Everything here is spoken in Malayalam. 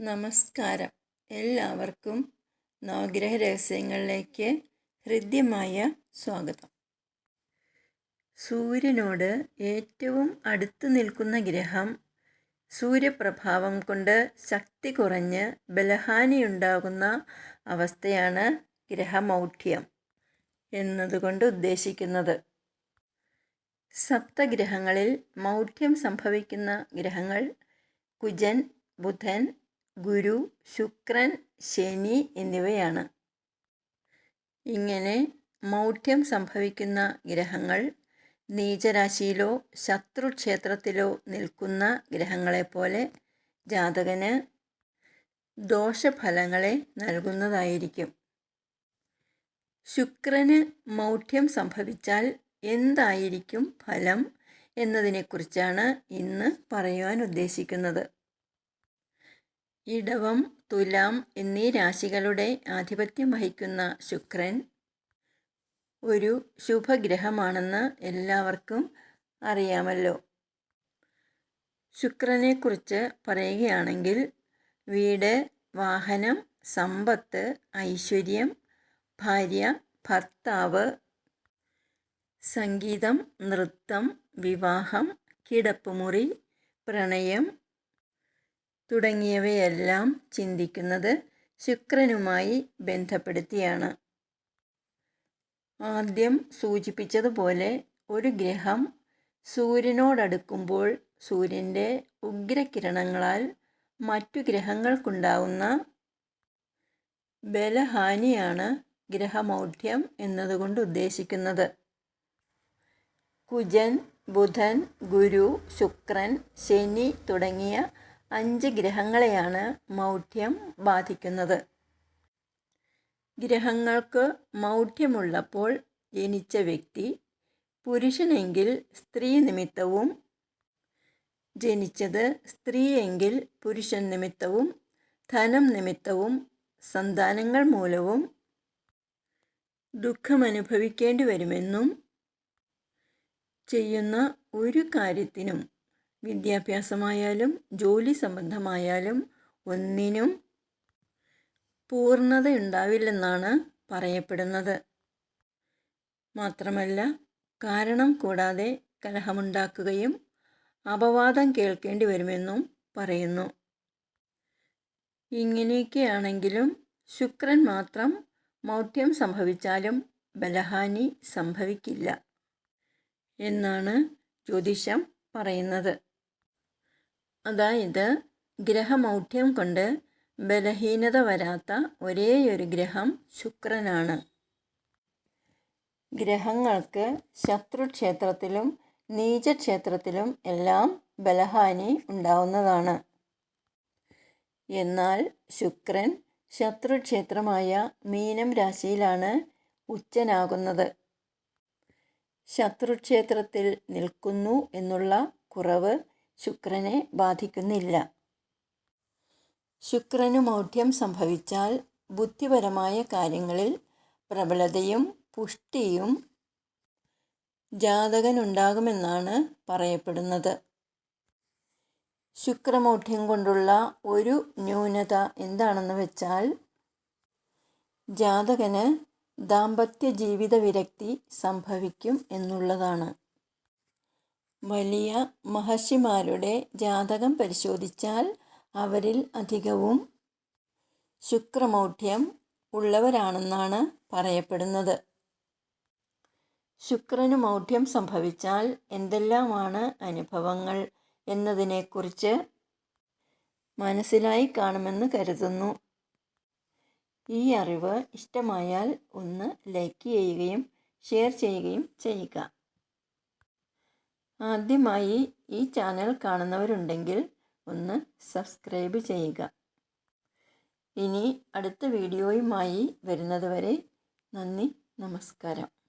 നമസ്കാരം. എല്ലാവർക്കും നവഗ്രഹ രഹസ്യങ്ങളിലേക്ക് ഹൃദ്യമായ സ്വാഗതം. സൂര്യനോട് ഏറ്റവും അടുത്ത് നിൽക്കുന്ന ഗ്രഹം സൂര്യപ്രഭാവം കൊണ്ട് ശക്തി കുറഞ്ഞ് ബലഹാനിയുണ്ടാകുന്ന അവസ്ഥയാണ് ഗ്രഹമൗഢ്യം എന്നതുകൊണ്ട് ഉദ്ദേശിക്കുന്നത്. സപ്തഗ്രഹങ്ങളിൽ മൗഢ്യം സംഭവിക്കുന്ന ഗ്രഹങ്ങൾ കുജൻ ബുധൻ ഗുരു ശുക്രൻ ശനി എന്നിവയാണ്. ഇങ്ങനെ മൗഢ്യം സംഭവിക്കുന്ന ഗ്രഹങ്ങൾ നീചരാശിയിലോ ശത്രുക്ഷേത്രത്തിലോ നിൽക്കുന്ന ഗ്രഹങ്ങളെപ്പോലെ ജാതകന് ദോഷഫലങ്ങളെ നൽകുന്നതായിരിക്കും. ശുക്രന് മൗഢ്യം സംഭവിച്ചാൽ എന്തായിരിക്കും ഫലം എന്നതിനെക്കുറിച്ചാണ് ഇന്ന് പറയുവാൻ ഉദ്ദേശിക്കുന്നത്. ഇടവം തുലാം എന്നീ രാശികളുടെ ആധിപത്യം വഹിക്കുന്ന ശുക്രൻ ഒരു ശുഭഗ്രഹമാണെന്ന് എല്ലാവർക്കും അറിയാമല്ലോ. ശുക്രനെക്കുറിച്ച് പറയുകയാണെങ്കിൽ വീട് വാഹനം സമ്പത്ത് ഐശ്വര്യം ഭാര്യ ഭർത്താവ് സംഗീതം നൃത്തം വിവാഹം കിടപ്പുമുറി പ്രണയം തുടങ്ങിയവയെല്ലാം ചിന്തിക്കുന്നത് ശുക്രനുമായി ബന്ധപ്പെടുത്തിയാണ്. ആദ്യം സൂചിപ്പിച്ചതുപോലെ ഒരു ഗ്രഹം സൂര്യനോടടുക്കുമ്പോൾ സൂര്യന്റെ ഉഗ്രകിരണങ്ങളാൽ മറ്റു ഗ്രഹങ്ങൾക്കുണ്ടാവുന്ന ബലഹാനിയാണ് ഗ്രഹമൗഢ്യം എന്നതുകൊണ്ട് ഉദ്ദേശിക്കുന്നത്. കുജൻ ബുധൻ ഗുരു ശുക്രൻ ശനി തുടങ്ങിയ അഞ്ച് ഗ്രഹങ്ങളെയാണ് മൗഢ്യം ബാധിക്കുന്നത്. ഗ്രഹങ്ങൾക്ക് മൗഢ്യമുള്ളപ്പോൾ ജനിച്ച വ്യക്തി പുരുഷനെങ്കിൽ സ്ത്രീ നിമിത്തവും ജനിച്ചത് സ്ത്രീയെങ്കിൽ പുരുഷൻ നിമിത്തവും ധനം നിമിത്തവും സന്താനങ്ങൾ മൂലവും ദുഃഖമനുഭവിക്കേണ്ടി വരുമെന്നും ചെയ്യുന്ന ഒരു കാര്യത്തിനും വിദ്യാഭ്യാസമായാലും ജോലി സംബന്ധമായാലും ഒന്നിനും പൂർണതയുണ്ടാവില്ലെന്നാണ് പറയപ്പെടുന്നത്. മാത്രമല്ല കാരണം കൂടാതെ കലഹമുണ്ടാക്കുകയും അപവാദം കേൾക്കേണ്ടി വരുമെന്നും പറയുന്നു. ഇങ്ങനെയൊക്കെയാണെങ്കിലും ശുക്രൻ മാത്രം മൗഢ്യം സംഭവിച്ചാലും ബലഹാനി സംഭവിക്കില്ല എന്നാണ് ജ്യോതിഷം പറയുന്നത്. അതായത് ഗ്രഹമൗഢ്യം കൊണ്ട് ബലഹീനത വരാത്ത ഒരേയൊരു ഗ്രഹം ശുക്രനാണ്. ഗ്രഹങ്ങൾക്ക് ശത്രുക്ഷേത്രത്തിലും നീചക്ഷേത്രത്തിലും എല്ലാം ബലഹാനി ഉണ്ടാവുന്നതാണ്. എന്നാൽ ശുക്രൻ ശത്രുക്ഷേത്രമായ മീനം രാശിയിലാണ് ഉച്ചനാകുന്നത്. ശത്രുക്ഷേത്രത്തിൽ നിൽക്കുന്നു എന്നുള്ള കുറവ് ശുക്രനെ ബാധിക്കുന്നില്ല. ശുക്രനു മൗഢ്യം സംഭവിച്ചാൽ ബുദ്ധിപരമായ കാര്യങ്ങളിൽ പ്രബലതയും പുഷ്ടിയും ജാതകനുണ്ടാകുമെന്നാണ് പറയപ്പെടുന്നത്. ശുക്രമൗഢ്യം കൊണ്ടുള്ള ഒരു ന്യൂനത എന്താണെന്ന് വെച്ചാൽ ജാതകന് ദാമ്പത്യ ജീവിത വിരക്തി സംഭവിക്കും എന്നുള്ളതാണ്. വലിയ മഹർഷിമാരുടെ ജാതകം പരിശോധിച്ചാൽ അവരിൽ അധികവും ശുക്രമൗഢ്യം ഉള്ളവരാണെന്നാണ് പറയപ്പെടുന്നത്. ശുക്രന് മൗഢ്യം സംഭവിച്ചാൽ എന്തെല്ലാമാണ് അനുഭവങ്ങൾ എന്നതിനെക്കുറിച്ച് മനസ്സിലായി കാണുമെന്ന് കരുതുന്നു. ഈ അറിവ് ഇഷ്ടമായാൽ ഒന്ന് ലൈക്ക് ചെയ്യുകയും ഷെയർ ചെയ്യുകയും ചെയ്യുക. ആദ്യമായി ഈ ചാനൽ കാണുന്നവരുണ്ടെങ്കിൽ ഒന്ന് സബ്സ്ക്രൈബ് ചെയ്യുക. ഇനി അടുത്ത വീഡിയോയുമായി വരുന്നതുവരെ നന്ദി നമസ്കാരം.